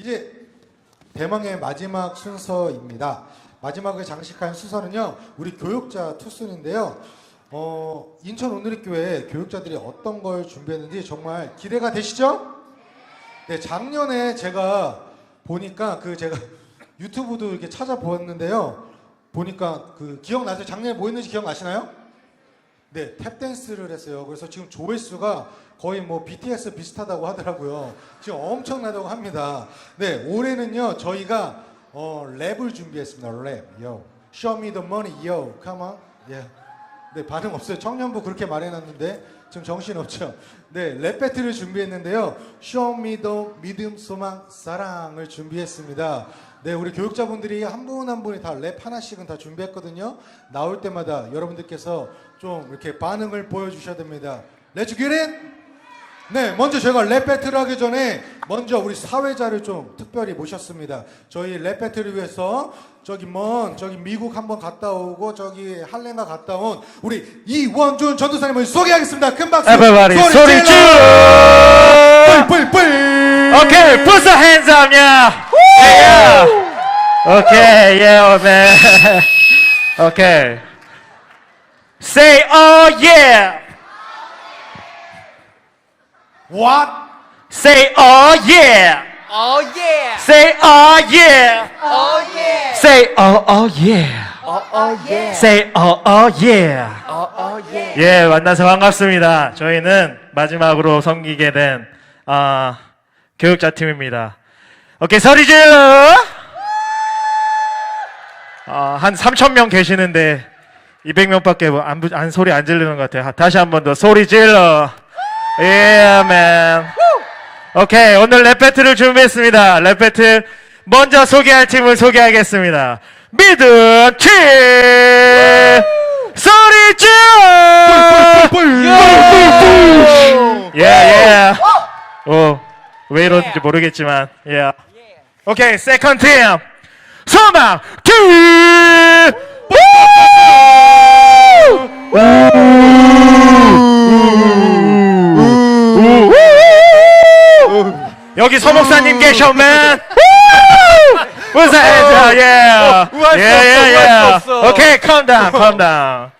이제 대망의 마지막 순서입니다. 마지막에 장식한 순서는요, 우리 교육자 투순인데요. 어, 인천 오누리교회 교육자들이 어떤 걸 준비했는지 정말 기대가 되시죠? 네, 작년에 제가 보니까 그 제가 유튜브도 이렇게 찾아보았는데요. 보니까 그 기억나세요? 작년에 뭐 했는지 기억나시나요? 네, 탭댄스를 했어요. 그래서 지금 조회수가 거의 뭐 BTS 비슷하다고 하더라고요. 지금 엄청나다고 합니다. 네, 올해는요, 저희가 어, 랩을 준비했습니다. 랩, yo. Show me the money, yo. Come on. 예. 네, 반응 없어요. 청년부 그렇게 말해놨는데 지금 정신 없죠. 네, 랩 배틀을 준비했는데요. Show me the 믿음, 소망, 사랑을 준비했습니다. 네, 우리 교육자분들이 한 분 한 분이 다 랩 하나씩은 다 준비했거든요. 나올 때마다 여러분들께서 좀 이렇게 반응을 보여주셔야 됩니다. Let's get it! 네, 먼저 저희가 랩 배틀을 하기 전에 먼저 우리 사회자를 좀 특별히 모셨습니다. 저희 랩 배틀을 위해서 저기 먼 저기 미국 한번 갔다 오고 저기 할렘가 갔다 온 우리 이원준 전도사님을 소개하겠습니다. 큰 박수. Everybody, 소리 쭉! 뿔뿔뿔. Okay, put your hands up, yeah. Yeah. Okay, yeah, man. Okay. Say, oh yeah. What? Say, oh yeah. Oh yeah. Say, oh yeah. Oh yeah. Say, oh, oh yeah. Oh oh yeah. Say, oh, oh yeah. Oh oh yeah. 예, 만나서 반갑습니다. 저희는 마지막으로 섬기게 된, 아, 교육자 팀입니다. 오케이, 소리 질러! 아, 한 3,000명 계시는데, 200명밖에 뭐 안, 부- 안 소리 안 지르는 것 같아요. 다시 한 번 더 소리 질러! 예, 맨. 오케이, 오늘 랩 배틀을 준비했습니다. 랩 배틀, 먼저 소개할 팀을 소개하겠습니다. 믿음 팀! 소리 질러! 예, 예. 오, 왜 이러는지 모르겠지만, 예. 오 케이, 세컨 팀. 소망 팀! 여기 서목사님 계셔면 우사해줘 예 우할 수 예, 없어, 예, 우할 예. 수 없어. 오케이 calm down calm down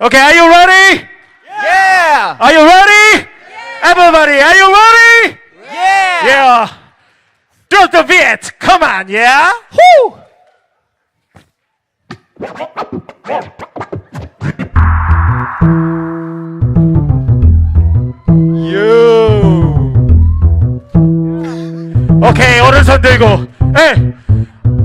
okay are you ready Yeah. are you ready everybody are you ready Yeah. yeah drop the beat come on yeah Woo! 오케이 오른손 들고 에이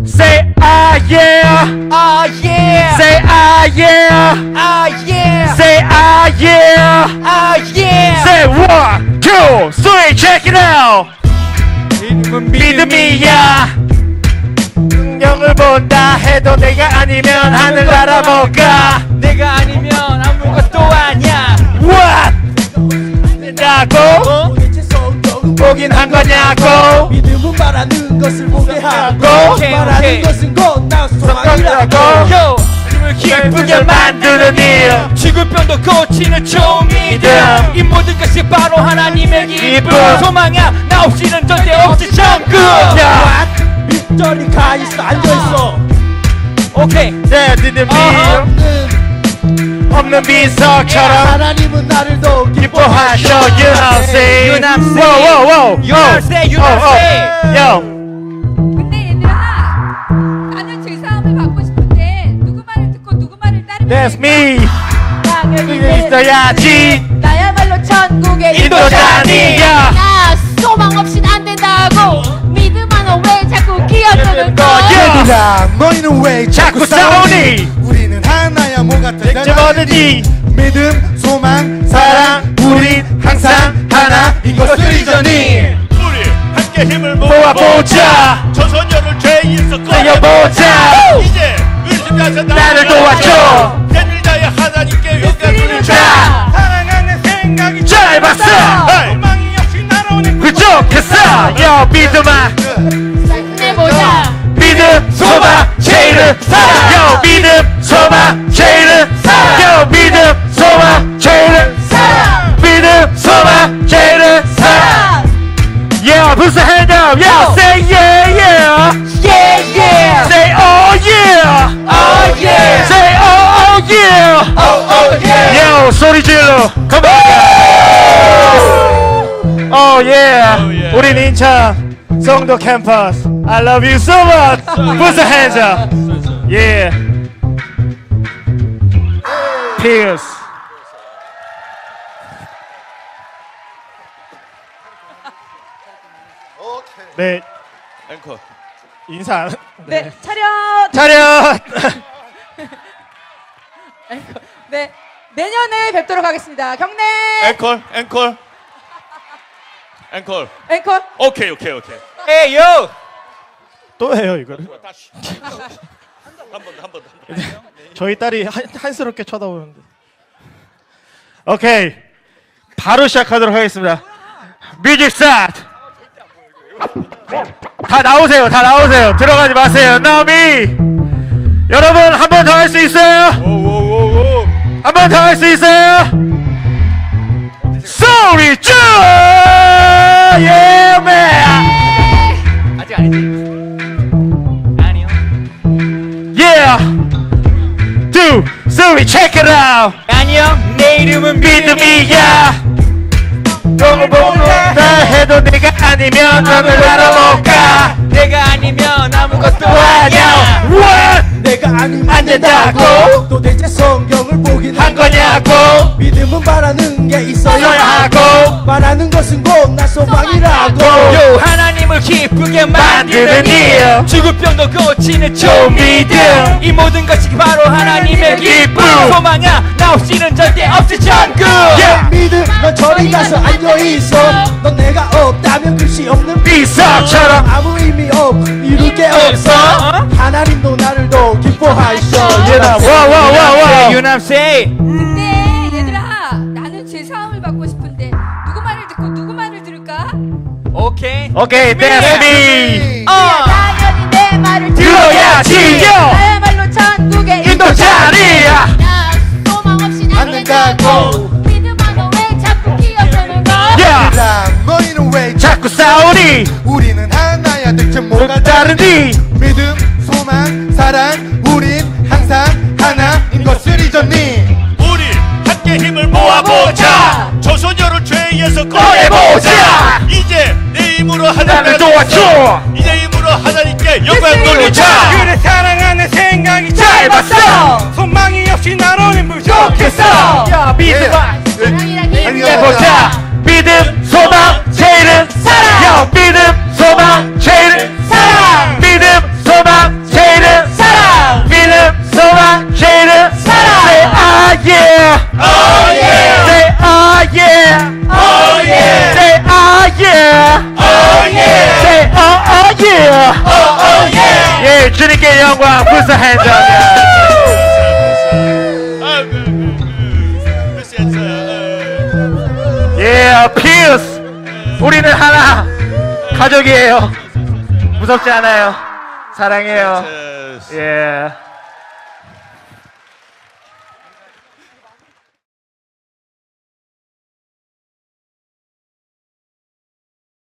say ah yeah Oh yeah. say ah yeah Oh yeah. say ah yeah Oh yeah. say one two three check it out 믿음은 믿음이야 능력을 본다 해도 내가 아니면 하늘 날아볼까 내가 아니면 아무것도 아니야. What 된다고 어? 보긴 한 거냐고 믿음은 말하는 것을 보게 하고 오케이, 말하는 오케이. 것은 소망이라고 예쁘게 만드는 일. 지구병도 고치는 종이들 이 모든 것이 바로 하나님의 기쁨. 소망이야. 나 없이는 절대 없지 천국. 야. 빗절이 가 있어 앉아 있어. 오케이. 내 믿음이. 없는 없는 비석처럼 하나님은 나를 더 기뻐하셔. You know say You know say. You know say, you know say. Yo That's me. 당연히 있어야지. 나야말로 천국의 인도자니야. 나 소망 없인 안 된다고 믿음 하나 왜 자꾸 기어드는 거야? 얘들아, 너희는 왜 자꾸 싸우니? 우리는 하나야 뭐 맥주 뭐든지 믿음, 소망, 사랑 우린 항상 하나인 것을 잊으니 우리 함께 힘을 모아보자. 조선녀를 죄인에서 살려보자. 이제 의심자서 나를 도와줘. 대밀자의 하나님께 영광을 자. 자. 사랑하는 생각이 헤이. 소망이 없이 날아오는 부족했어. 여 믿음아. 내보자 믿음 소망 제일은 사랑 여 믿음 소망 제일은 사랑 여 믿음 소망 제일은 사랑 믿음 소망 제일은 사랑 Yeah put your hand up. Yeah say 오 소리 질러 컴온 오 예. yeah. 우린 인천 성도 캠퍼스 I love you so much Put your hands up Yeah Pierce 네 앵커. 인사 안- 네, 차렷. 차렷 네, 내년에 뵙도록 하겠습니다. 경례 앵콜, 앵콜. 앵콜. 앵콜. 오케이, 오케이, 오케이. 에이 요 또 해요 이거를 다시. 한 번 더, 한 번 더, 한번 더. 저희 딸이 한, 한스럽게 쳐다보는데. 오케이. 바로 시작하도록 하겠습니다. 뮤직 스타트! 다 나오세요. 다 나오세요. 들어가지 마세요. 나미! 여러분, 한 번 더 할 수 있어요? 오 오 오 오. 한번 더 할 수 있어요? 소리 쭉! 예, 맨! 아직 아니지? 아니요. Yeah! Two, three, check it out! 안녕 내 이름은 믿음이야. 너무 보다 해도 내가 아니면 너를 알아볼까? 내가 아니면 아무것도 아니야. What? 내가 아니면 안 된다고? 도대체 믿음은 바라는 게 있어야 하고 바라는 것은 곧 나 소망이라고. 요 하나님을 기쁘게 만드는 일. 일. 죽을 병도 고치는 좀좀 믿음. 이 모든 것이 바로 하나님의 기쁨. 소망아 나 없이는 절대 없지 천국 Yeah. 믿음 넌 저리 가서 앉아있어. 넌 내가 없다면 글씨 없는 비석처럼. 아무 의미 없 이룰 게 없어. 하나님도 나를 더 기뻐하셔 얘나 와와와 오케이? 오케이 어. 당연히 내 말을 들어야지요. 나야말로 천국의 인도 자리야. 나 소망 없이 안 된다고. 믿음 하나 왜 자꾸 끼어드는 거 Yeah 너희는 왜 자꾸 싸우니? 우리는 하나야 대체 뭐가 다르니? 믿음, 소망, 사랑 우린 항상 하나인 것을 잊었니? 우리 함께 힘을 모아보자. 조선여를 죄에서 꺼내보자. 이제 내 힘으로 나를 하나님을 도와줘 이제 힘으로 하나님께 영광 돌리자. 그래 사랑하는 생각이 짧았어. 소망이 없이 나로는 좋겠어. 야 믿음아 예 주님께 영광. 어. 예 피우스. 우리는 하나. 가족이에요. 무섭지 않아요. 사랑해요. 어, 예